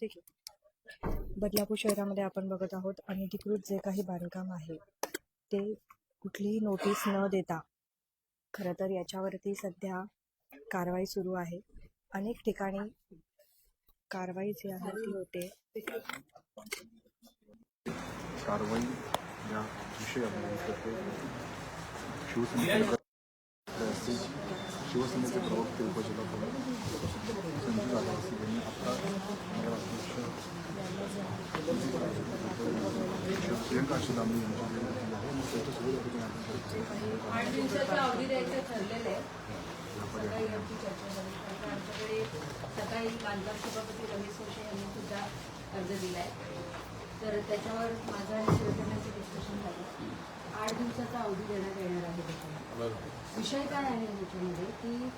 ठीक आहे. बदलापूर शहरामध्ये आपण बघत आहोत अनधिकृत जे काही बांधकाम आहे ते कुठलीही नोटीस न देता खरं तर याच्यावरती सध्या कारवाई सुरू आहे. अनेक ठिकाणी कारवाई जी आहे ती होते. कारवाई या विषय असतील शिवसेनेचे प्रवक्ते उपजिल्हा प्रमुख संजय यांनी आता नगराध्यक्ष प्रियंका शिलामी आहे आपण सकाळी चर्चा सकाळी बांधकाम सभापती रमेश जोशी यांनी सुद्धा अर्ज आहे तर त्याच्यावर माझा आणि शिवसेनेचं डिस्कशन झालं आठ दिवसाचा अवधी देण्यात येणार आहे त्याच्यावर विषय काय आहे याच्यामध्ये की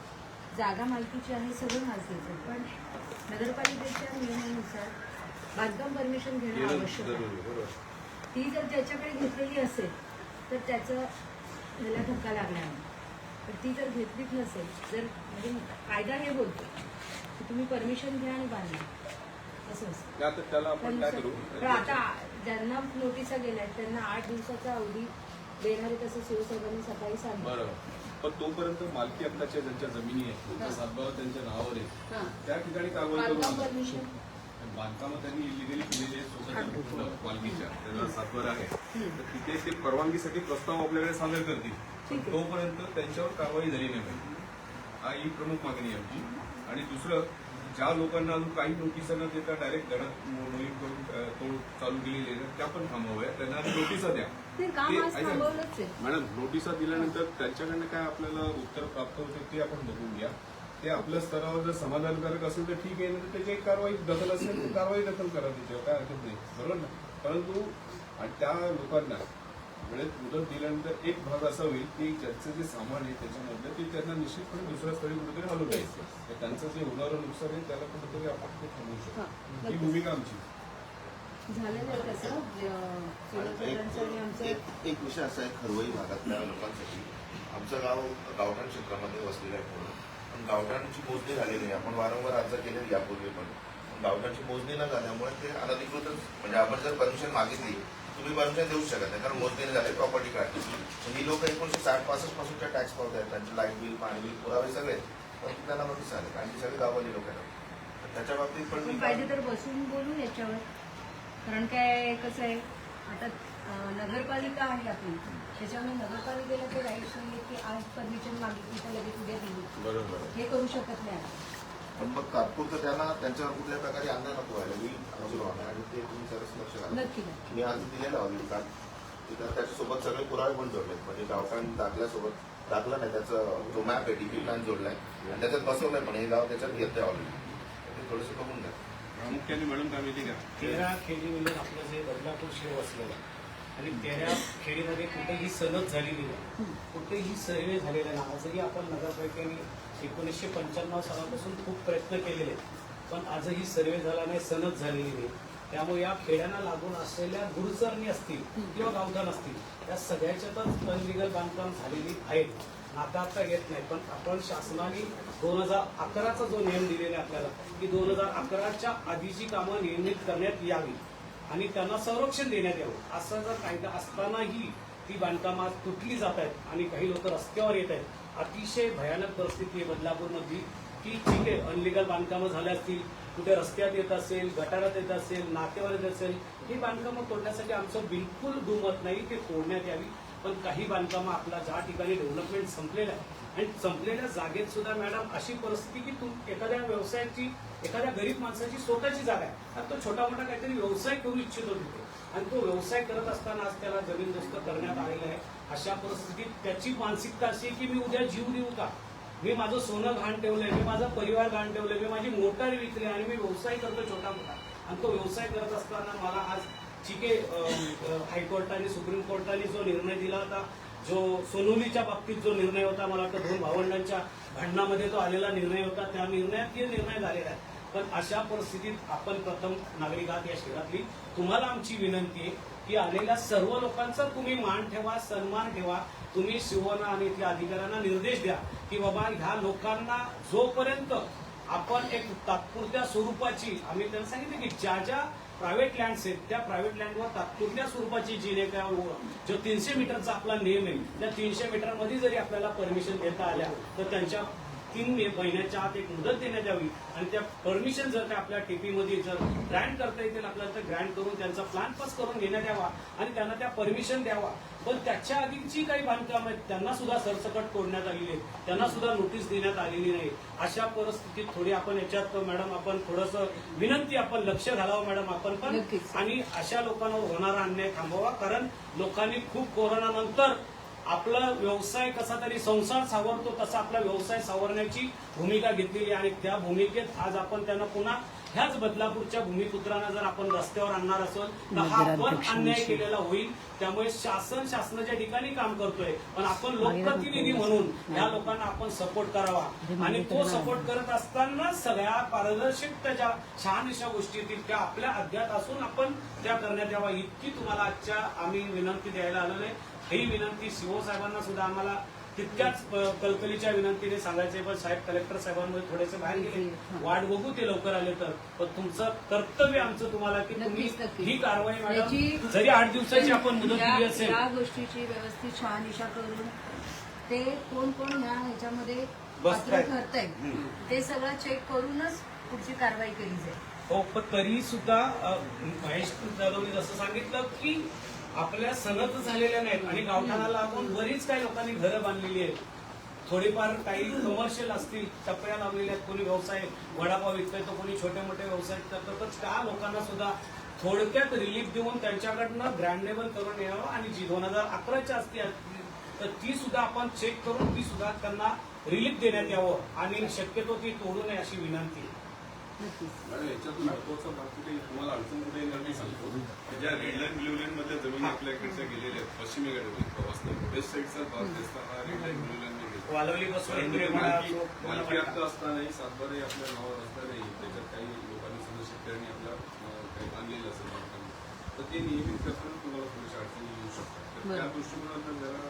जागा मालकीची आहे सगळं मालकीचं. पण नगरपालिकेच्या नियमानुसार बांधकाम परमिशन घेणं आवश्यक आहे. ती जर ज्याच्याकडे घेतलेली असेल तर त्याचं ह्याला धक्का लागला नाही. पण ती जर घेतलीच नसेल जर म्हणजे कायदा हे बोलतो की तुम्ही परमिशन घ्या आणि बांधा. असं असतं. त्याला आपण काय करू? पण आता ज्यांना नोटिसा गेल्या आहेत त्यांना आठ दिवसाचा अवधी देणार आहे तसं शिवसाहेबांनी सकाळी सांगितलं. बरोबर. पण तोपर्यंत मालकी हक्काच्या ज्यांच्या जमिनी आहेत त्यांचा सातबारा त्यांच्या नावावर आहे हां. त्या ठिकाणी कारवाई करू बांधकाम. परमिशन. बांधकामं त्यांनी इलिगली केलेली आहेत स्वतःच्या मालकीच्या. त्यांना सातबारा आहे. तर तिथे ते परवानगीसाठी प्रस्ताव आपल्याकडे सादर करतील. ठीक आहे. तोपर्यंत त्यांच्यावर कारवाई झाली नाही पाहिजे. हा ही प्रमुख मागणी आहे आमची. आणि दुसरं ज्या लोकांना अजून काही नोटिसा न देता डायरेक्ट घरात मोहीम करून अं, तोड चालू केलेली आहे त्या पण थांबवाव्या त्यांना नोटिसा द्या. ते काम ते- आज ऐका. थांबवलंच आहे. मॅडम नोटिसा दिल्यानंतर त्यांच्याकडनं काय आपल्याला उत्तर प्राप्त होते ते आपण बघून घ्या. ते आपल्या स्तरावर जर समाधानकारक असेल तर ठीक आहे नाही तर त्याची एक कारवाई दखल असेल तर कारवाई दखल करा त्याच्यावर काय हरकत नाही. बरोबर ना? परंतु आणि त्या लोकांना वेळेत मुदत दिल्यानंतर एक भाग असा होईल की ज्यांचं जे सामान आहे त्याच्यामधलं ते त्यांना निश्चितपणे दुसऱ्या स्थळी कुठेतरी हलवून द्यायचं. त्यांचं जे होणारं नुकसान आहे त्याला कुठेतरी आपण ते थांबवू शकतो. हां. ही भूमिका आमची. झालेलं आहे तसं. अं, शिवसाहेबांचं आणि आमचं एक एक विषय असा आहे खरवई भागातल्या लोकांसाठी. आमचं गाव गावठाण क्षेत्रामध्ये वसलेलं आहे पूर्ण. पण गावठाणची मोजणी झालेली आहे. आपण वारंवार अर्ज केले यापूर्वी पण. गावठाणची मोजणी न झाल्यामुळे ते अनधिकृतच म्हणजे आपण जर परमिशन मागितली तुम्ही परमिशन देऊ शकत नाही. कारण मोजणी नाही झाली प्रॉपर्टी कार्ड ही लोक एकोणीशे साठ पासष्ट पासूनच्या टॅक्स पावत आहेत. त्यांचे लाइट बिल पाणी बिल पुरावे सगळे पण त्यांना नोटीस आले. कारण सगळी गाववाली लोक आहेत. तर त्याच्या बाबतीत पण पाहिजे तर बसून बोलू याच्यावर. कारण काय कसं आहे आता नगरपालिका आहे आपली. त्याच्यामुळे नगरपालिकेला ते राईट्स नाही की आज परमिशन मागितली तर लगेच उद्या दिली. बरोबर हे करू शकत नाही आपण. पण मग तात्पुरतं त्यांना त्यांच्यावर कुठल्या प्रकारे अन्याय नको व्हायला मी हजर व्हावे आणि ते तुम्ही जरा लक्ष घाला. नक्की मी आज दिलेलं ऑलरेडी कार्ड तिथं त्याच्यासोबत सगळे पुरावे पण जोडलेत. म्हणजे गावठाण दाखल्यासोबत दाखला नाही. त्याचं जो मॅप आहे डीपी प्लॅन जोडलाय. आणि त्याच्यात बसवलंय पण हे गाव त्याच्यात घेतलंय ऑलरेडी ते थोडंसं बघून घ्या. प्रामुख्याने मिळून काय माहिती का? तेरा खेडी म्हणजे आपलं जे बदलापूर शहर असलेला आणि तेरा खेडीमध्ये कुठेही सनद झालेली नाही. कुठेही सर्वे झालेला नाही. आजही आपण नगरपालिकेने एकोणीसशे पंच्याण्णव सालापासून खूप प्रयत्न केलेले आहेत. पण आजही सर्वे झाला नाही सनद झालेली नाही. त्यामुळे या खेड्यांना लागून असलेल्या गुरुचरणी असतील किंवा गावधान असतील या सगळ्याच्यातच अनलिगल बांधकाम झालेली आहेत. नाता आता येत नाही. पण आपण शासनाने दोन हजार अकराचा जो नियम दिलेला आहे आपल्याला की दोन हजार अकराच्या आधीची कामं नियमित करण्यात यावी आणि त्यांना संरक्षण देण्यात यावं असा जर कायदा असतानाही ती बांधकामात आज तुटली जात आहेत आणि काही लोक रस्त्यावर येत आहेत अतिशय भयानक परिस्थिती आहे बदलापूरमधली की ठीक आहे अनलिगल बांधकामं झाल्या असतील कुठे रस्त्यात येत असेल गटारात येत असेल नाक्यावर येत असेल ही बांधकामं तोडण्यासाठी आमचं बिलकुल दुमत नाही ते तोडण्यात यावी. पण काही बांधकामं आपल्या ज्या ठिकाणी डेव्हलपमेंट संपलेलं आहे आणि संपलेल्या जागेत सुद्धा मॅडम अशी परिस्थिती की तुम एखाद्या व्यवसायाची एखाद्या गरीब माणसाची स्वतःची जागा आहे. आणि तो छोटा मोठा काहीतरी व्यवसाय करू इच्छितो तिथे. आणि तो व्यवसाय करत असताना आज त्याला जमीनदोस्त करण्यात आलेला आहे. अशा परिस्थितीत त्याची मानसिकता अशी की मी उद्या जीव देऊ का? मी माझं सोनं घाण ठेवलंय मी माझा परिवार घाण ठेवलंय मी माझी मोटार विकली आणि मी व्यवसाय करतो छोटा मोठा आणि तो व्यवसाय करत असताना मला आज चिके हायकोर्टाने सुप्रीम कोर्टाने जो निर्णय दिला होता जो सोनोलीच्या बाबतीत जो निर्णय होता मला वाटतं दोन भावंडांच्या भांडणामध्ये जो आलेला निर्णय होता त्या निर्णयात हे निर्णय झालेला आहे. पण अशा परिस्थितीत आपण प्रथम नागरिक आहात या शहरातली. तुम्हाला आमची विनंती आहे की आलेल्या सर्व लोकांचा तुम्ही मान ठेवा सन्मान ठेवा. तुम्ही शिवना आणि इथल्या अधिकाऱ्यांना निर्देश द्या की बाबा ह्या लोकांना जोपर्यंत आपण एक तात्पुरत्या स्वरूपाची आम्ही त्यांना सांगितलं की ज्या ज्या प्रायव्हेट लँड्स आहेत त्या प्रायव्हेट लँडवर तात्पुरत्या स्वरूपाची जी ने जो तीनशे मीटरचा आपला नियम आहे त्या तीनशे मीटरमध्ये जरी आपल्याला परमिशन देता आल्या तर त्यांच्या तीन मे- महिन्याच्या आत एक मुदत देण्यात यावी आणि त्या परमिशन जर का आपल्या टीपी मध्ये जर ग्रँट करता येतील आपल्याला तर ग्रँट करून त्यांचा प्लॅन पास करून घेण्यात यावा आणि त्यांना त्या परमिशन द्यावा. पण त्याच्या आधीची काही बांधकाम आहेत त्यांना सुद्धा सरसकट तोडण्यात आलेली आहे त्यांना सुद्धा नोटीस देण्यात आलेली नाही. अशा परिस्थितीत थोडी आपण याच्यात मॅडम आपण थोडस विनंती आपण लक्ष घालावं मॅडम आपण पण. आणि अशा लोकांवर होणारा अन्याय थांबवा कारण लोकांनी खूप कोरोना नंतर आपला व्यवसाय कसा तरी संसार सावरतो तसा आपला व्यवसाय सावरण्याची भूमिका घेतलेली आहे. आणि त्या भूमिकेत आज आपण त्यांना पुन्हा ह्याच बदलापूरच्या भूमिपुत्रांना जर आपण रस्त्यावर आणणार असेल तर हा आपण अन्याय केलेला होईल. त्यामुळे शासन शासनाच्या ठिकाणी काम करतोय. पण आपण लोकप्रतिनिधी म्हणून या लोकांना आपण सपोर्ट करावा. आणि तो सपोर्ट करत असताना सगळ्या पारदर्शकतेच्या शहानिशा गोष्टी येतील त्या आपल्या अज्ञात असून आपण त्या करण्यात यावा. इतकी तुम्हाला आजच्या आम्ही विनंती द्यायला आलेलो आहे. ही विनंती सीओ साहेबांना सुद्धा आम्हाला तितक्याच कलकलीच्या विनंतीने सांगायचे पण साहेब कलेक्टर साहेबांमध्ये थोडेसे बाहेर गेले. वाट बघू ते लवकर आले तर. पण तुमचं कर्तव्य आमचं तुम्हाला की तुम्ही. ही कारवाई मॅडम जरी आठ दिवसाची आपण मुदत दिली असेल. या गोष्टीची व्यवस्थित शहानिशा करून ते कोण कोण ह्या ह्याच्यामध्ये. ठरतंय ते सगळं चेक करूनच पुढची कारवाई केली जाईल. हो पण तरी सुद्धा महेश जाधवने जसं सांगितलं की आपल्या सनत झालेल्या नाहीत. आणि गावठाणाला आपण बरीच काही लोकांनी घरं बांधलेली आहेत. थोडीफार काही कमर्शियल असतील टपऱ्या लावलेल्या आहेत. कोणी व्यवसाय वडापाव विकतोय तर कोणी छोटे मोठे व्यवसाय करतो तर त्या लोकांना सुद्धा थोडक्यात रिलीफ देऊन त्यांच्याकडनं ग्रँडेबल करून यावं आणि जी दोन हजार अकराच्या असती तर ती सुद्धा आपण चेक करून ती सुद्धा त्यांना रिलीफ देण्यात यावं. आणि शक्यतो ती तोडू नये अशी विनंती. आहे. मॅडम याच्यातून महत्त्वाचा भाग कुठे तुम्हाला अडचण कुठे येणार मी सांगतो. ज्या रेड लाईन ब्ल्यू लाईन मधल्या जमिनी आपल्याकडच्या गेलेल्या आहेत. पश्चिमेकडे प्रवासला वेस्ट साईडचा भाग दिसता हा रेड लाईन ब्ल्यू लाईन म्हणा, मालकी हक्क असतानाही सातबारे आपल्या नावावर असतानाही त्याच्यात काही लोकांनी समजा शेतकऱ्यांनी आपल्या काही बांधलेलं असेल तर ते नियमित करताना तुम्हाला थोड्याशा अडचणी येऊ शकतात तर त्या. दृष्टिकोनातून जरा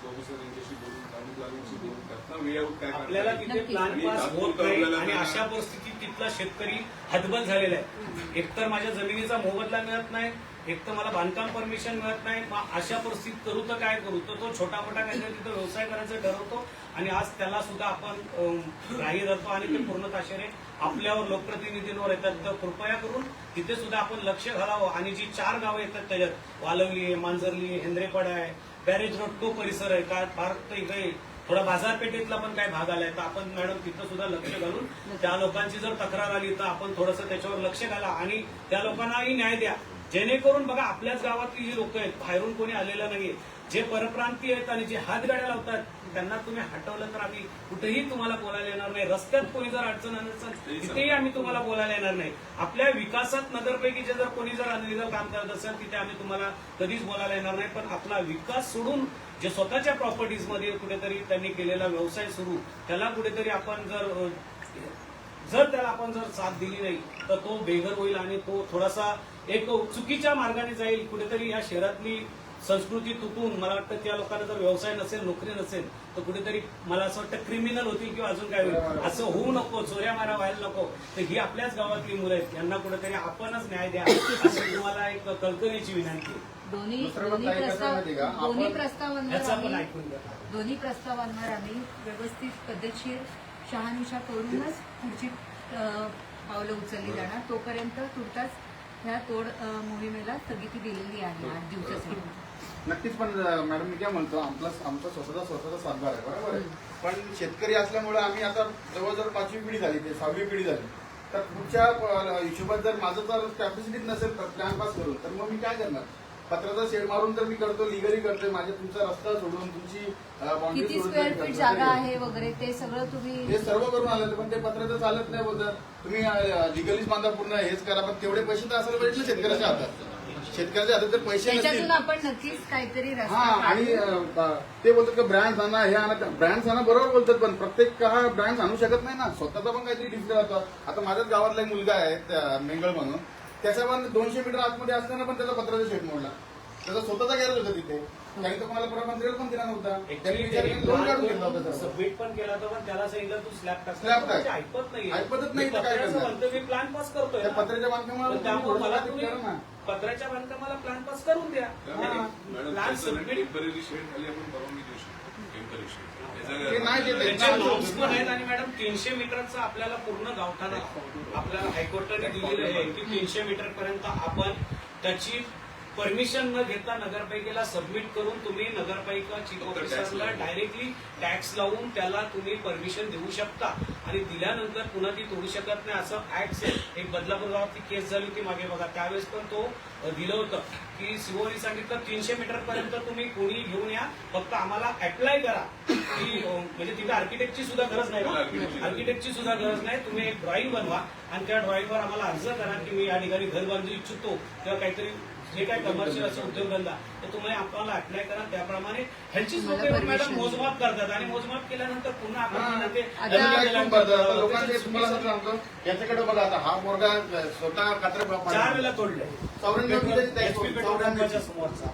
बाबू सर यांच्याशी बोलून कामून प्लॅनिंगशी बोलून त्यातनं वे आउट काय करता आपल्याला. तिथे. प्लॅन आणि पास होत नाही आणि अशा परिस्थितीत तिथला शेतकरी हतबल झालेला आहे एकतर माझ्या जमिनीचा मोबदला मिळत नाही एक तर मला बांधकाम परमिशन मिळत नाही. मग अशा परिस्थितीत करू तर काय करू? तर तो छोटा मोठा काहीतरी तिथं व्यवसाय करायचं ठरवतो आणि आज त्याला सुद्धा आपण राही धरतो आणि ते पूर्ण ताशेरे आपल्यावर लोकप्रतिनिधींवर येतात. तर कृपया करून तिथे सुद्धा आपण लक्ष घालावं आणि जी चार गावं येतात त्याच्यात वालवली आहे मांजरली आहे हेंद्रेपाडा आहे बॅरेज रोड तो परिसर आहे. का फार इकडे थोडा बाजारपेठेतला पण काय भाग आलाय. तर आपण मॅडम तिथं सुद्धा लक्ष घालून त्या लोकांची जर तक्रार आली तर आपण थोडंसं त्याच्यावर लक्ष घाला आणि त्या लोकांनाही न्याय द्या. जेणेकरून बघा आपल्याच गावातली जी लोक आहेत बाहेरून कोणी आलेलं नाहीये. जे परप्रांतीय आहेत आणि जे हातगाड्या लावतात त्यांना तुम्ही हटवलं तर आम्ही कुठेही तुम्हाला बोलायला येणार नाही. रस्त्यात कोणी जर अडचण आणत असेल तिथेही आम्ही तुम्हाला बोलायला येणार नाही. आपल्या विकासात नगरपैकीचे जर कोणी जर अनलिगल काम करत असेल तिथे आम्ही तुम्हाला कधीच बोलायला येणार नाही. पण आपला विकास सोडून जे स्वतःच्या प्रॉपर्टीजमध्ये कुठेतरी त्यांनी केलेला व्यवसाय सुरू त्याला कुठेतरी आपण जर जर त्याला आपण जर साथ दिली नाही तर तो बेघर होईल आणि तो थोडासा एक चुकीच्या मार्गाने जाईल कुठेतरी या शहरातली संस्कृती तुटून मला वाटतं त्या लोकांना जर व्यवसाय नसेल नोकरी नसेल तर कुठेतरी मला असं वाटतं क्रिमिनल होतील किंवा अजून काय होईल. असं होऊ नको चोऱ्या मारा व्हायला नको. तर ही आपल्याच गावातली मुलं आहेत यांना कुठेतरी आपणच न्याय द्या अशी तुम्हाला एक कल्पनेची विनंती आहे. दोन्ही दोन्ही प्रस्ताव दोन्ही प्रस्तावांवर आम्ही दोन्ही प्रस्तावांवर आम्ही व्यवस्थित पद्धतशीर शहानिशा करूनच पुढची पावलं उचलली जाणार. तोपर्यंत तुर्तास ह्या तोड मोहिमेला स्थगिती दिलेली आहे आठ दिवसासाठी. नक्कीच पण मॅडम मी काय म्हणतो आपला आमचा स्वतःचा स्वतःचा सातबार आहे बरोबर आहे? पण शेतकरी असल्यामुळे आम्ही आता जवळजवळ पाचवी पिढी झाली ते सहावी पिढी झाली. तर पुढच्या हिशोबात जर माझं जर कॅपॅसिटीच नसेल प्लॅन पास करून तर मग मी काय करणार? पत्राचा शेड मारून तर मी करतो लिगली करतोय. माझ्या तुमचा रस्ता सोडून तुमची किती सोडून स्क्वेअर तरी फीट. जागा आहे वगैरे ते सगळं हे तुम्ही सर्व करून आलं पण ते पत्र तर चालत नाही बोलतात. तुम्ही लिगलीच बांधा पूर्ण हेच करा पण तेवढे पैसे तर असायला पाहिजे ना शेतकऱ्याच्या हातात. शेतकऱ्याच्या हातात जर पैसे त्याच्यातून आपण नक्कीच काहीतरी हा रस्ता आणि काढू. अं, ते बोलतात की ब्रँड्स आणा हे आणा ब्रँड्स आणा बरोबर बोलतात पण प्रत्येक हा ब्रँड्स आणू शकत नाही ना? स्वतःचा पण काहीतरी डिस्प्ले होता आता माझ्याच गावातला एक मुलगा आहे त्या मेंगळ म्हणून. त्याचा पण दोनशे मीटर आतमध्ये असताना पण त्याचा पत्राचा शेड मोडला. त्याचा स्वतःचा गॅरेज होता तिथे. त्यांनी तो कोणाला प्रमाण पण दिला नव्हता. त्यांनी विचार केला, लोन काढून घेतला होता सर सबमिट पण केला होता पण त्याला सांगितलं तू स्लॅब टाक Slab टाक. म्हणजे ऐकत नाही ऐकतच नाही, तर काय पत्र्याचं करणार? म्हणतो मी प्लॅन पास करतोय त्या ना. पत्र्याच्या बांधकामाला पण त्यामुळे मला तुम्ही ना. पत्र्याच्या बांधकामाला प्लॅन पास करून द्या. मॅडम प्लॅन त्याचं सबमिट टेंपररी शेड खाली आपण परवानगी देऊ शकतो. टेंपररी शेड ते नाही देत त्याचे नॉर्म्स पण आहेत आणि मॅडम तीनशे मीटरचं आपल्याला पूर्ण गावताना आपल्याला हायकोर्टाने दिलेलं आहे की तीनशे मीटर पर्यंत आपण त्याची परमिशन न घेता नगरपालिकेला सबमिट करून तुम्ही नगरपालिका चीफ ऑफिसरला. डायरेक्टली टॅक्स लावून. त्याला तुम्ही परमिशन देऊ शकता. आणि दिल्यानंतर पुन्हा ती तोडू शकत नाही असं ऍक्ट एक बदलापूर गावात ती केस झाली होती मागे बघा. त्यावेळेस पण तो दिलं होतं की सीओनी सांगितलं तीनशे मीटर पर्यंत तुम्ही कोणी घेऊन या. फक्त आम्हाला अप्लाय करा. की म्हणजे तिथे आर्किटेक्टची सुद्धा गरज नाही आर्किटेक्टची सुद्धा गरज नाही. तुम्ही एक ड्रॉइंग बनवा आणि त्या ड्रॉइंगवर आम्हाला अर्ज करा की मी या ठिकाणी घर बांधू इच्छितो. किंवा काहीतरी जे काय कमर्शियल असे उद्योगधंदा तर तुम्ही आपल्याला अप्लाय करा. त्याप्रमाणे ह्यांचीच लोक मॅडम मोजमाप करतात आणि मोजमाप केल्यानंतर पुन्हा आपण ते बघा आता हा पोरगा स्वतः कात्र चार वेळा तोडले चौऱ्याण्णव किलोची tax HP पेट्रोल चौऱ्याण्णव पंपाच्या समोरचा.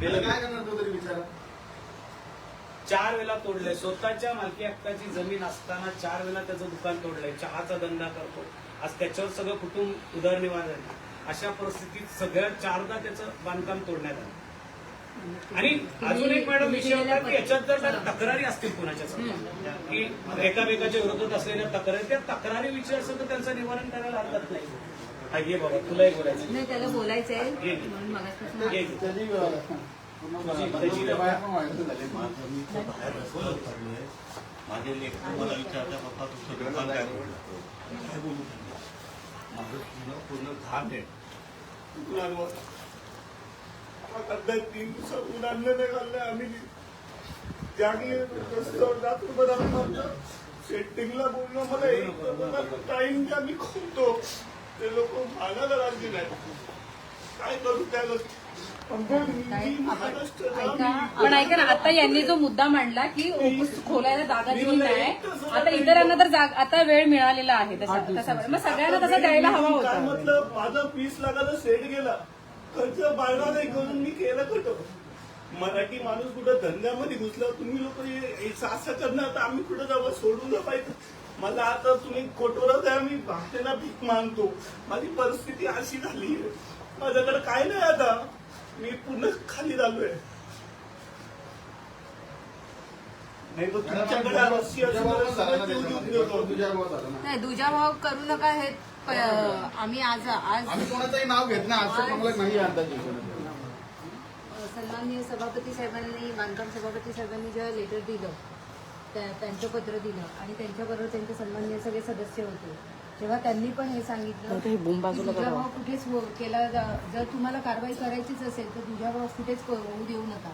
त्याला काय करणार तो तरी बिचारा? चार वेळा तोडले स्वतःच्या मालकी हक्काची जमीन असताना चार वेळा त्याचं दुकान तोडलंय. चहाचा धंदा करतो. आज त्याच्यावर सगळं कुटुंब उदरनिर्वाह झालं. अशा परिस्थितीत सगळ्यात चारदा त्याचं बांधकाम तोडण्यात आलं. आणि अजून एक मॅडम विषय होता की याच्यात जर तक्रारी असतील कुणाच्या की एकामेकाच्या विरोधात असलेल्या तक्रारी त्या तक्रारी विषय असेल तर त्यांचं निवारण करायला हरकत नाही. घे बाबा तुलाही बोलायचं नाही त्याला ये. माझं पडलोय माझे लेखक मला विचारता पप्पा तुमचं काय बोलू? माझं पूर्ण पूर्ण घाट आहे तीन दिवसात उडाले नाही घालले आम्ही त्याने रस्त्यावर रात्रभर आम्ही म्हणतो सेटिंगला बोलणं मला एक टाइम द्या मी खोलतो ते लोक भागायला लागले. नाही काय करू त्याला पण ऐका ना आता यांनी जो मुद्दा मांडला की खोलायला जागा दिली नाही आता इतरांना तर जाग आता वेळ मिळालेला आहे तसा तसा मग सगळ्यांना तसा द्यायला हवा होता. म्हटलं माझा वीस लाखाचा सेट गेला. खर्च बाळगा नाही करून मी केलं कुठं मराठी माणूस कुठं धंद्यामध्ये घुसला तुम्ही लोक असं करणार तर आम्ही कुठं जावं सोडून जा पाहिजे मला आता तुम्ही कोटोरा द्या मी भाकरीला भीक मागतो. माझी परिस्थिती अशी झाली. माझ्याकडे काय नाही आता. मी पूर्ण खाली झालोय नाही तुमच्याकडे रस्सी. देतो. नाही दुजाभाव करू नका हे प- आम्ही आज आज आम्ही कोणाचंही नाव घेत नाही असं आम्हाला नाही अंदाज सन्माननीय सभापती साहेबांनी बांधकाम सभापती साहेबांनी जेव्हा लेटर दिलं त्या त्यांचं पत्र दिलं आणि त्यांच्याबरोबर त्यांचे सन्माननीय सगळे सदस्य होते तेव्हा त्यांनी पण हे सांगितलं की दुजाभाव कुठेच केला जा- जर तुम्हाला कारवाई करायचीच असेल तर दुजाभाव कुठेच क- होऊ देऊ नका.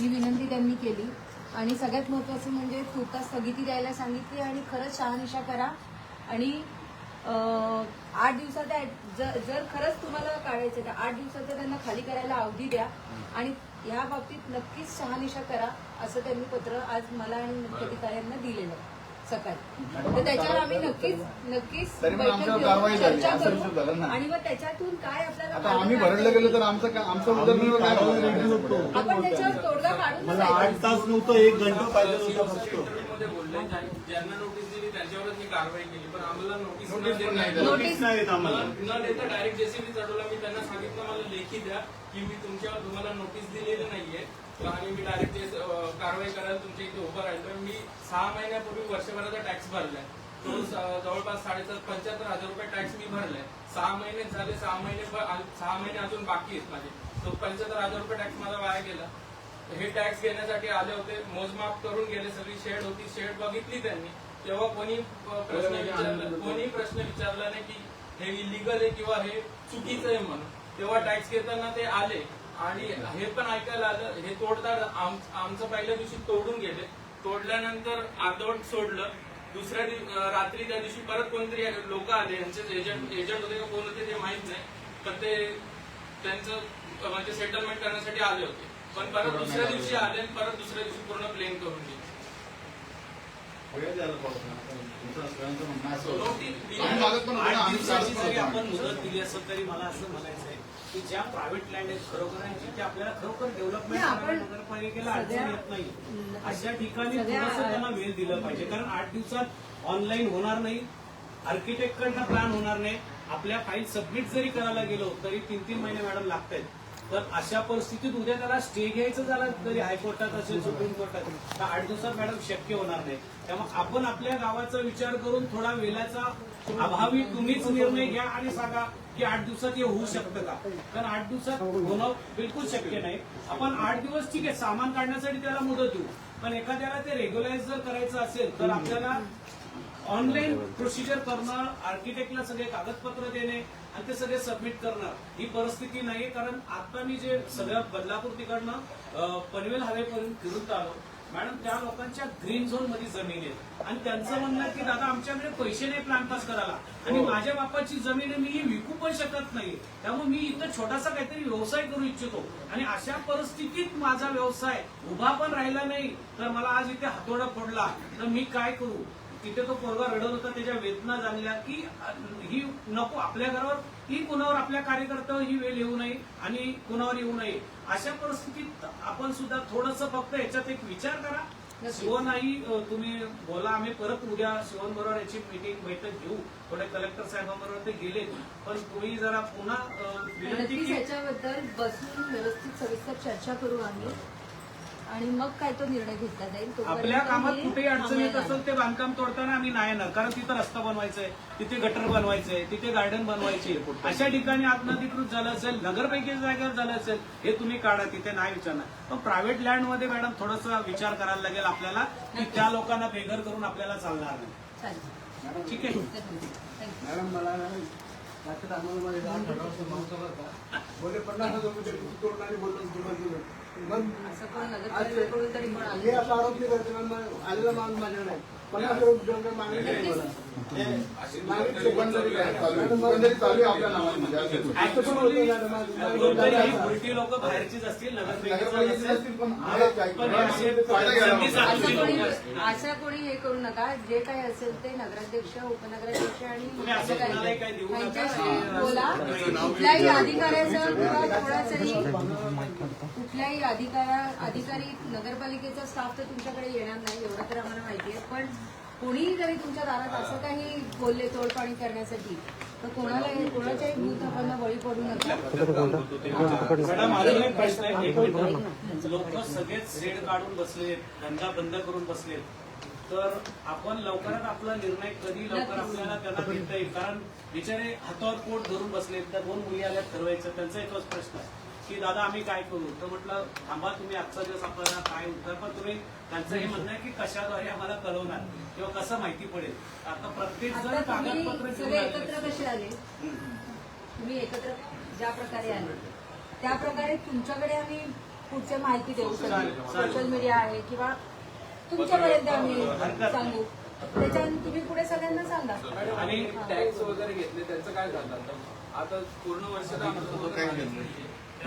ही विनंती त्यांनी केली. आणि सगळ्यात महत्त्वाचं म्हणजे तुर्तास स्थगिती द्यायला सांगितली आणि खरंच शहानिशा करा. आणि आठ दिवसात ऍड- जर जर खरंच तुम्हाला काढायचं तर आठ दिवसाचं त्यांना खाली करायला अवधी द्या. आणि या बाबतीत नक्कीच शहानिशा करा असं त्यांनी पत्र आज मला आणि मुख्याधिकाऱ्यांना दिलेलं आहे. सकाळी. तर त्याच्यावर आम्ही नक्कीच नक्कीच तरी पण बैठक आमच्यावर घेऊन कारवाई झाली, चर्चा असं विषय झाला करू ना. आणि मग त्याच्यातून काय आपल्याला आता आम्ही भरडलं गेलो तर आमचं का- आमचं उदरनिर्वाह काय होणार? आपण त्याच्यावर तोडगा काढून मला आठ तास नव्हतं एक घंटा पाहिजे होता फक्त. मध्ये बोलले ज्या- ज्यांना नोटीस दिली त्यांच्यावरच मी कारवाई केली. आम्हाला नोटीस नोटीस न पण नाही देता- दिली. नोटीस नाही येत आम्हाला. न न देता डायरेक्ट जेसीबी चढवला मी त्यांना सांगितलं मला लेखी द्या की मी तुमच्यावर तुम्हाला नोटीस दिलेली नाहीये. आणि मी डायरेक्ट कारवाई करायला तुमच्या इथे उभं राहिलो मी सहा महिन्यापूर्वी वर्षभराचा टॅक्स भरलाय. तो स- जवळपास साडेसात पंच्याहत्तर हजार रुपये टॅक्स मी भरलाय. सहा महिने झाले सहा महिने ब- आ- सहा महिने अजून बाकी आहेत माझे. तो पंच्याहत्तर हजार रुपये टॅक्स माझा वाया गेला. हे टॅक्स घेण्यासाठी आले होते. मोजमाप करून गेले सगळी. शेड होती. शेड बघितली त्यांनी. तेव्हा कोणी प्रश्न विचारला कोणी प्रश्न विचारला नाही की हे इलिगल आहे किंवा हे चुकीचं आहे म्हणून. तेव्हा टॅक्स घेताना ते आले. आणि हे पण ऐकायला आलं. हे तोडताना आम- आमचं पहिल्या दिवशी तोडून गेले. तोडल्यानंतर अर्धवट सोडलं. दुसऱ्या रात्री त्या दिवशी परत कोणतरी लोक आले. यांचे एजंट एजंट होते का कोण होते ते माहीत नाही. पण ते त्यांचं म्हणजे सेटलमेंट करण्यासाठी आले होते. पण परत दुसऱ्या दिवशी आले. आणि परत दुसऱ्या दिवशी पूर्ण प्लेन करून गेले. आपण होतो. मुदत दिली असेल तरी मला असं म्हणायचं आहे की ज्या प्रायव्हेट लँड आहेत खरोखर आहे, आपल्याला खरोखर डेव्हलपमेंट नाही, आपण नगरपालिकेला अडचण येत नाही अशा ठिकाणी थोडंसं त्यांना वेळ दिला पाहिजे कारण आठ दिवसात ऑनलाईन होणार नाही आर्किटेक्टकडनं प्लॅन होणार नाही आपल्या फाईल सबमिट जरी करायला गेलो तरी तीन तीन महिने मॅडम लागत आहेत तर अशा परिस्थितीत उद्या त्याला स्टे घ्यायचं झालं तरी हायकोर्टात असेल सुप्रीम कोर्टात तर आठ दिवसात मॅडम शक्य होणार नाही. त्यामुळे आपण आपल्या गावाचा विचार करून थोडा वेळाचा अभावी तुम्हीच निर्णय घ्या आणि सांगा की आठ दिवसात हे होऊ शकतं का. कारण आठ दिवसात होणं बिलकुल शक्य नाही. आपण आठ दिवस ठीक आहे सामान काढण्यासाठी त्याला मुदत देऊ. पण एखाद्याला ते रेग्युलाइज जर करायचं असेल तर आपल्याला ऑनलाईन प्रोसिजर करणं आर्किटेक्टला सगळे कागदपत्र देणे आणि ते सगळे सबमिट करणं ही परिस्थिती नाहीये कारण आता मी जे सगळ्या बदलापूर तिकडनं पनवेल हवेपर्यंत फिरून आलो. मॅडम त्या लोकांच्या ग्रीन झोनमध्ये जमीन आहे. आणि त्यांचं म्हणणं की दादा आमच्याकडे पैसे नाही प्लॅन पास करायला. आणि माझ्या बापाची जमीन आहे मी ही विकू पण शकत नाही. त्यामुळे मी इथं छोटासा काहीतरी व्यवसाय करू इच्छितो. आणि अशा परिस्थितीत माझा व्यवसाय उभा पण राहिला नाही. तर मला आज इथे हातोडा फोडला. तर मी काय करू? तिथे तो पोरगा रडत होता त्याच्या वेदना जाणल्या की ही नको आपल्या घरावर ही कुणावर आपल्या कार्यकर्त्यावर ही वेळ येऊ नये आणि कुणावर येऊ नये. अशा परिस्थितीत आपण सुद्धा थोडस फक्त याच्यात एक विचार करा. शिवनाई अ, तुम्ही बोला आम्ही परत उद्या शिवण बरोबर याची मीटिंग बैठक घेऊ. थोडे कलेक्टर साहेबांबरोबर ते गेले. पण तुम्ही जरा पुन्हा विनंती याच्याबद्दल बसून व्यवस्थित सविस्तर चर्चा करू आम्ही. आणि मग काय तो निर्णय घेतला जाईल आपल्या कामात कुठेही अडचण येत असेल ते बांधकाम तोडताना आम्ही नाही येणार कारण तिथं रस्ता बनवायचा तिथे गटर बनवायचंय तिथे गार्डन बनवायचे. अशा ठिकाणी अनधिकृत झालं असेल नगरपैकी जागेवर झालं असेल हे तुम्ही काढा तिथे नाही विचारणार. पण प्रायव्हेट लँडमध्ये मॅडम थोडासा विचार करायला लागेल आपल्याला की त्या लोकांना बेघर करून आपल्याला चालणार नाही. ठीक आहे. थँक्यू. मॅडम मला बोले पन्नास हजार रुपये दुकान दिलं मग असं कोण नगरपालिकेकडून तरी कोण हे आलं असा आरोप नाही करते मग आलेला माणूस माझ्याकडे नाही पन्नास हजार रुपये मागणी नाही मला दुकानदारी काय चालू आहे? दुकानदारी चालू आहे आपल्या नावाने म्हणजे असं. ही उलटी लोक बाहेरचीच असतील नगरपालिकेचे असतील पण हे कोणी हे करू नका जे काही असेल ते नगराध्यक्ष उपनगराध्यक्ष आणि बोला कुठल्याही अधिकाऱ्याचं किंवा कोणाचंही कुठल्याही अधिकारा अधिकारी नगरपालिकेचा स्टाफ तर तुमच्याकडे येणार नाही एवढं तर आम्हाला माहिती आहे पण कोणीही जरी तुमच्या दारात असं काही बोलले तोडपाणी करण्यासाठी तर कोणाला कोणाच्याही भूतभावांना बळी पडू नका. मॅडम अजून एक प्रश्न आहे. एक मिनिट लोक सगळेच शेड काढून बसले धंदा बंद करून बसले तर आपण लवकरात आपला निर्णय कधी लवकर आपल्याला त्यांना देता येईल? कारण बिचारे हातावर पोट धरून बसले त्या दोन मुली आल्या ठरवायचं त्यांचा एकच प्रश्न आहे. की दादा आम्ही काय करू? तर म्हटलं थांबा तुम्ही आजचा दिवस आपल्याला काय उत्तर पण तुम्ही त्यांचं हे म्हणणं आहे की कशाद्वारे आम्हाला कळवणार किंवा कसं माहिती पडेल? आता प्रत्येक जण कागदपत्र सगळे एकत्र. कसे आले. तुम्ही एकत्र ज्या प्रकारे आले. त्या प्रकारे तुमच्याकडे आम्ही पुढची माहिती देऊ शकतो. सोशल मीडिया आहे किंवा तुमच्यापर्यंत आम्ही सांगू. त्याच्यानंतर तुम्ही पुढे सगळ्यांना सांगा. आणि टॅक्स वगैरे घेतले त्याचं काय झालं आता आता पूर्ण वर्ष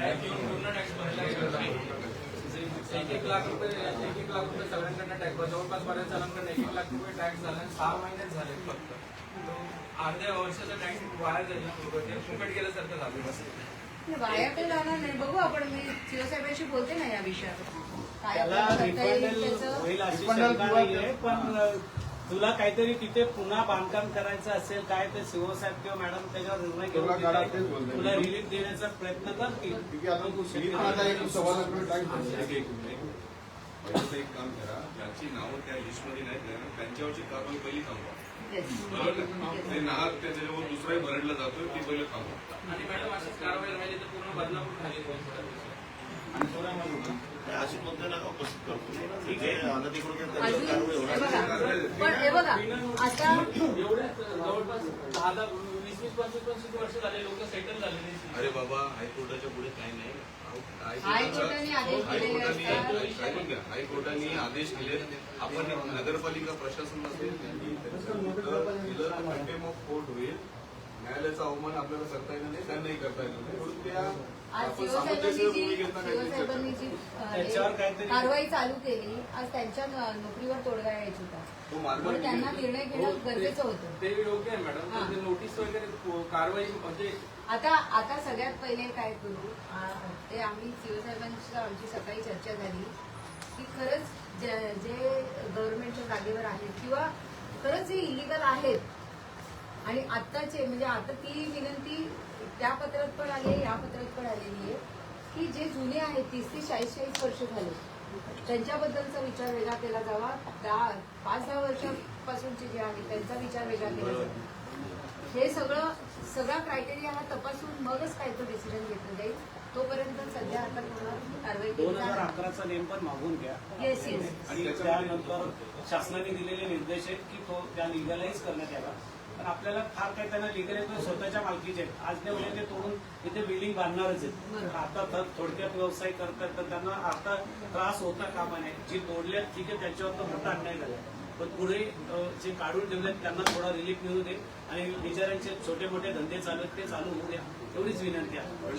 पूर्ण टॅक्स गेला. एक एक लाख रुपये एक एक लाख रुपये सगळ्यांकडनं टॅक्स जवळपास बऱ्याच जणांकडनं एक एक लाख रुपये टॅक्स झाला सहा महिनेच झाले फक्त अर्ध्या वर्षाचा टॅक्स वाया गेला ते फुकट गेल्यासारखं झालं वाया काही जाणार नाही बघू आपण मी शिवसाहेबांशी बोलते ना या विषयावर काय होईल पण तुला काहीतरी तिथे पुन्हा बांधकाम करायचं असेल काय ते शिवसाहेब किंवा मॅडम त्याच्यावर निर्णय घेऊन तुला रिलीफ देण्याचा प्रयत्न करतील. एक पहिलं काम करा ज्यांची नावं त्या लिस्टमध्ये नाहीत ना, त्यांच्यावरची कारवाई पहिली थांबवा. Yes. बरोबर ना? ते नाहक त्याच्यावर दुसराही भरडला जातोय ती पहिले थांबवा. आणि मॅडम अशीच कारवाई राहिली तर पूर्ण बदलापूर होईल थोड्या अशी उपस्थित करतो ठीक आहे अनधिकृत त्याच्यावर कारवाई हे होणार. पण हे बघा आता एवढे जवळपास दहा दहा वीस वीस पंचवीस पंचवीस वर्ष झाले लोक सेटल झालेले अरे बाबा हायकोर्टाच्या पुढे काही नाही हायकोर्टाने आदेश दिलेले हायकोर्टाने असतात. ऐकून घ्या. हायकोर्टाने आदेश दिले आपण नगरपालिका प्रशासन असेल त्यांनी कंटेम ऑफ कोर्ट होईल न्यायालयाचा अवमान आपल्याला करता येणार नाही त्यांनाही करता येणार नाही म्हणून त्या आज जी जी हे कारवाई चालू केली आज त्यांच्या नोकरीवर तोडगा यायचा होता. मार्ग म्हणून त्यांना. निर्णय हो, घेणं ते- गरजेचं होतं. ते योग्य आहे मॅडम. हां. पण नोटीस वगैरे कारवाई म्हणजे आता आता सगळ्यात पहिले काय करू? ते आम्ही सीओ साहेबांची आमची सकाळी चर्चा झाली की खरंच जे जे गव्हर्नमेंटच्या जागेवर आहेत किंवा खरंच हे इलिगल आहेत आणि आत्ताचे म्हणजे आता ती विनंती त्या पत्रात पण आली या पत्रात पण आलेली आहे की जे जुने आहेत तीस तीस चाळीस चाळीस वर्ष झाले त्यांच्याबद्दलचा विचार वेगळा केला जावा. दहा पाच दहा वर्षापासूनचे जे आहेत त्यांचा विचार वेगळा केला जावा. हे सगळं सगळा क्रायटेरिया हा तपासून मगच काय तो डिसिजन घेतलं जाईल. तोपर्यंत सध्या आता पूर्ण कारवाई केली दोन हजार जाणार अकराचा नेम पण मागून घ्या. येस येस आणि त्यानंतर शासनाने दिलेले निर्देश आहेत की तो त्या लिगलाइज करण्यात यावा. पण आपल्याला फार काही त्यांना लिगलाइज स्वतःच्या मालकीचे आहेत. आज ते उद्या ते तोडून इथे बिल्डिंग बांधणारच आहेत. आता थोडक्यात व्यवसाय करतात तर त्यांना आता त्रास होता कामा नये जी तोडल्या ठीक आहे त्याच्यावर तर मोठा अन्याय झाला. पण पुढे जे काढून ठेवले त्यांना थोडा रिलीफ मिळू दे आणि बिचाऱ्यांचे छोटे मोठे धंदे चालू ते चालू होऊ द्या. एवढीच विनंती आहे.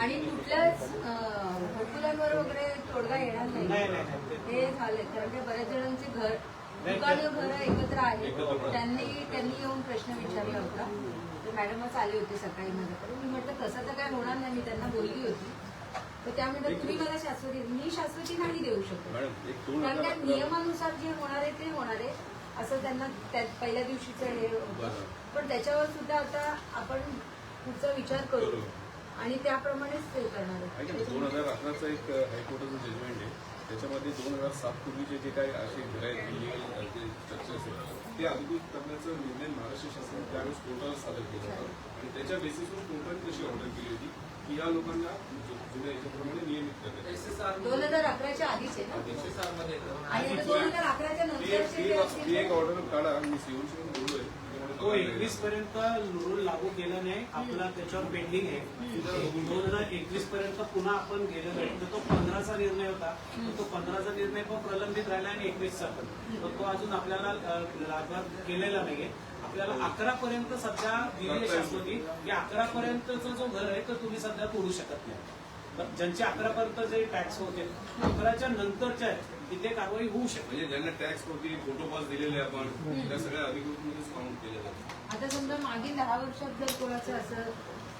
आणि कुठल्याच घरकुलांवर वगैरे तोडगा येणार नाही. नाही नाही ते- हे झाले कारण की बऱ्याच जणांचे घर दुकानं घरं एकत्र आहेत. त्यांनी त्यांनी येऊन प्रश्न विचारला होता. तर मॅडमच आले होते सकाळी माझ्याकडे. मी म्हटलं तसं तर काय होणार नाही. मी त्यांना बोलली होती. तर त्या म्हणतात तुम्ही मला शाश्वती मी शाश्वती नाही देऊ शकत. कारण त्या नियमानुसार जे होणार आहे ते होणार आहे. असं त्यांना त्यात पहिल्या दिवशीचं हे होतं. पण त्याच्यावर सुद्धा आता आपण पुढचा विचार करू. आणि त्याप्रमाणेच ते करणार दोन हजार अकराचं एक हायकोर्टाचं जजमेंट आहे. त्याच्यामध्ये दोन हजार सात पूर्वीचे जे काही असे घरं आहेत इलिगल जे आहेत ते अधिकृत करण्याचा निर्णय महाराष्ट्र शासनाने त्यावेळेस कोर्टाला सादर केला होता. आणि त्याच्या बेसिसवर कोर्टाने तशी ऑर्डर केली होती की या लोकांना जु- जुन्या याच्याप्रमाणे नियमित करण्यात दोन हजार अकराच्या आधीच ना? दोन हजार अकराच्या ती नंतरचे एक- ऑर्डर काढा मी सीओशी तो एकवीस पर्यंत रूल लागू केला नाही. आपला त्याच्यावर पेंडिंग आहे. दोन हजार एकवीस पर्यंत पुन्हा आपण गेलो नाही. तर तो पंधराचा निर्णय होता. तो पंधराचा निर्णय पण प्रलंबित राहिला आणि एकवीसचा पण. तर तो अजून आपल्याला लागू केलेला नाहीये. आपल्याला अकरा पर्यंत सध्या दिलेली शाश्वती की अकरा पर्यंतचा जो घर आहे तो तुम्ही सध्या तोडू शकत नाही. ज्यांचे अकरा पर्यंत जे टॅक्स होते अकराच्या नंतरच्या आहेत, तिथे कारवाई होऊ शकते. म्हणजे ज्यांना टॅक्स होती फोटो पास दिलेले आपण त्या सगळ्या अधिकृतमध्येच काउंट केले जातात. आता समजा मागील दहा वर्षात जर कोणाचं असं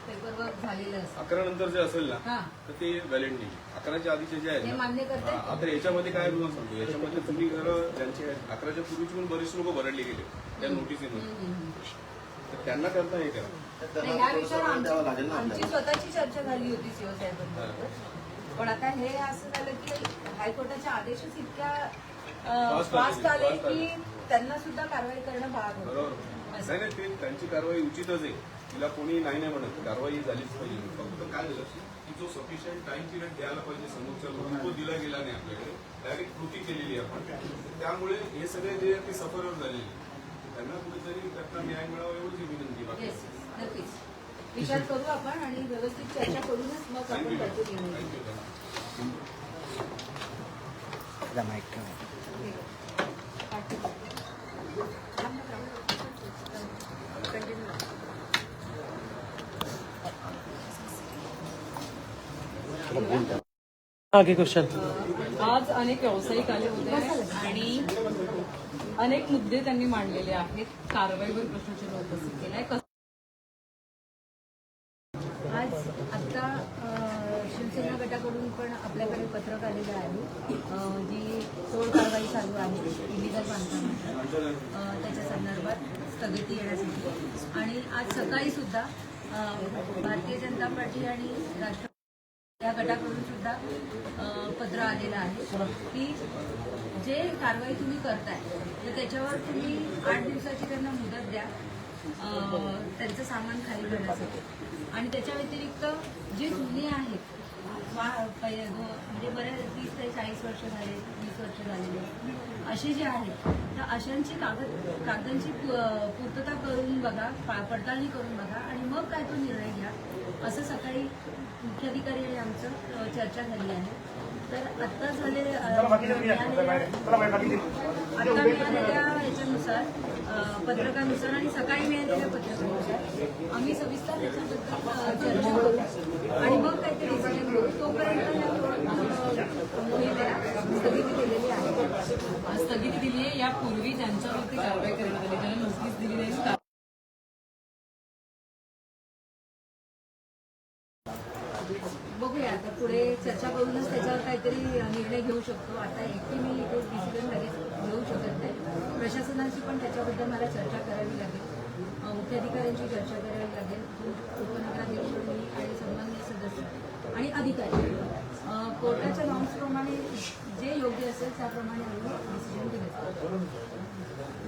पेपरवर्क झालेलं असेल. अकरा नंतर जे असेल ना तर ते व्हॅलिड नाही. अकराच्या आधीचे जे आहेत मान्य आता याच्यामध्ये काय रुल सांगतो? याच्यामध्ये तुम्ही घरं ज्यांचे अकराच्या पूर्वीचे पण बरेच लोक भरडले गेले त्या नोटिसीमध्ये. तर त्यांना करता हे करा. नाही, ह्या विषयावर आमची आमची स्वतःची चर्चा झाली होती सीओ साहेबांबरोबर पण आता हे असं झालं की हायकोर्टाचे आदेशच इतक्या फास्ट आले. की त्यांना सुद्धा कारवाई करणं भाग बरोबर. होतं असं. नाही नाही ते त्यांची कारवाई उचितच आहे. तिला कोणी नाही नाही म्हणत. कारवाई झालीच पाहिजे. फक्त काय झालं? की जो सफिशियंट टाइम पिरियड द्यायला पाहिजे समोरच्या लोकांना तो दिला गेला नाही आपल्याकडे. डायरेक्ट कृती केलेली आहे आपण. त्यामुळे हे सगळे जे आहे ते सफरवर झालेले. त्यांना कुठेतरी त्यातला न्याय मिळावा एवढीच ही विनंती आहे. बाकी येस नक्कीच. विचार करू आपण आणि व्यवस्थित चर्चा करूनच मग आपण निर्णय घेऊ. आगे क्वेश्चन आज अनेक व्यावसायिक आले होते आणि अनेक मुद्दे त्यांनी मांडलेले आहेत. कारवाईवर प्रश्नचिन्ह उपस्थित केलाय आज आता शिवसेना गटाकडून पण आपल्याकडे पत्रक आलेलं आहे. जी तोड कारवाई चालू आहे इलिगल बांधकाम. त्याच्या संदर्भात स्थगिती येण्यासाठी. आणि आज सकाळी सुद्धा भारतीय जनता पार्टी आणि राष्ट्र या गटाकडून सुद्धा पत्र आलेलं आहे की जे कारवाई तुम्ही करताय तर त्याच्यावर तुम्ही आठ दिवसाची त्यांना मुदत द्या. त्यांचं सामान खाली करण्यासाठी. आणि त्याच्या व्यतिरिक्त जे जुने आहेत वा- म्हणजे बऱ्याच तीस ते चाळीस वर्ष झाले वीस वर्ष झालेले असे जे आहेत तर अशांची कागद कागदांची पु- पूर्तता करून बघा पडताळणी करून बघा आणि मग काय तो निर्णय घ्या. असं सकाळी मुख्याधिकारी आणि आमचं चर्चा झाली आहे. तर आत्ता झाले अ, मिळालेल्या- याच्यानुसार पत्रकानुसार आणि सकाळी मिळालेल्या पत्रकानुसार आम्ही सविस्तर त्याच्याबद्दल चर्चा करू. आणि मग काहीतरी डिसिजन घेऊ. तोपर्यंत मोहिमेला स्थगिती केलेली आहे. स्थगिती दिली आहे. यापूर्वी ज्यांच्यावरती कारवाई करण्यात आली ज्यांना नोटीस दिली नाही बघूया आता पुढे चर्चा करूनच त्याच्यावर काहीतरी निर्णय घेऊ शकतो. आता एकटी मी इथे डिसिजन लगेच घेऊ शकत नाही. प्रशासनाची पण त्याच्याबद्दल मला चर्चा करावी लागेल. मुख्य मुख्याधिकाऱ्यांची चर्चा करावी लागेल. उपनगराध्यक्ष आणि संबंधित सदस्य आणि अधिकारी कोर्टाच्या नॉर्म्सप्रमाणे जे योग्य असेल त्याप्रमाणे आम्ही डिसिजन घेऊ.